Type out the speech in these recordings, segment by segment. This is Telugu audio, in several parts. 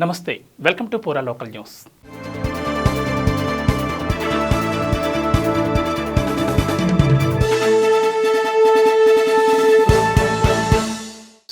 నమస్తే welcome to Pura local news.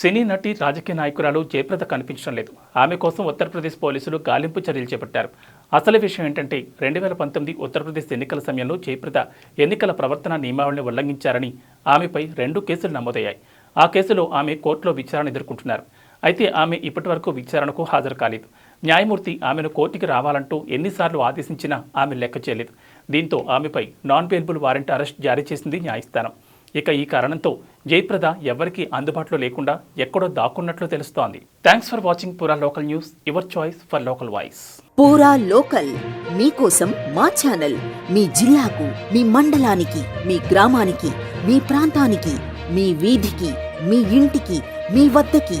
Cine నటి రాజకీయ నాయకురాలు జయప్రద కనిపించడం లేదు. ఆమె కోసం ఉత్తరప్రదేశ్ పోలీసులు గాలింపు చర్యలు చేపట్టారు. అసలు విషయం ఏంటంటే రెండు వేల పంతొమ్మిది ఉత్తరప్రదేశ్ ఎన్నికల సమయంలో జయప్రద ఎన్నికల ప్రవర్తన నియమావళిని ఉల్లంఘించారని ఆమెపై రెండు కేసులు నమోదయ్యాయి. ఆ కేసులో ఆమె కోర్టులో విచారణ ఎదుర్కొంటున్నారు. అయితే ఆమె ఇప్పటివరకు విచారణకు హాజరు కాలేదు. న్యాయమూర్తి ఆమెను కోర్టుకి రావాలంటూ ఎన్నిసార్లు ఆదేశించినా ఆమె లెక్క చేయలేదు. దీంతో ఆమెపై నాన్ బెయిలబుల్ వారెంట్ అరెస్ట్ జారీ చేసింది న్యాయస్థానం. ఇక ఈ కారణంతో జయప్రద ఎవరికీ అందుబాటులో లేకుండా ఎక్కడో దాక్కున్నట్లు తెలుస్తోంది. Thanks for watching Pura local news your choice for local voice. Pura local మీకోసం మా ఛానల్ మీ జిల్లాకు మీ మండలానికి మీ గ్రామానికి మీ ప్రాంతానికి మీ వీధికి మీ ఇంటికి మీ వద్దకి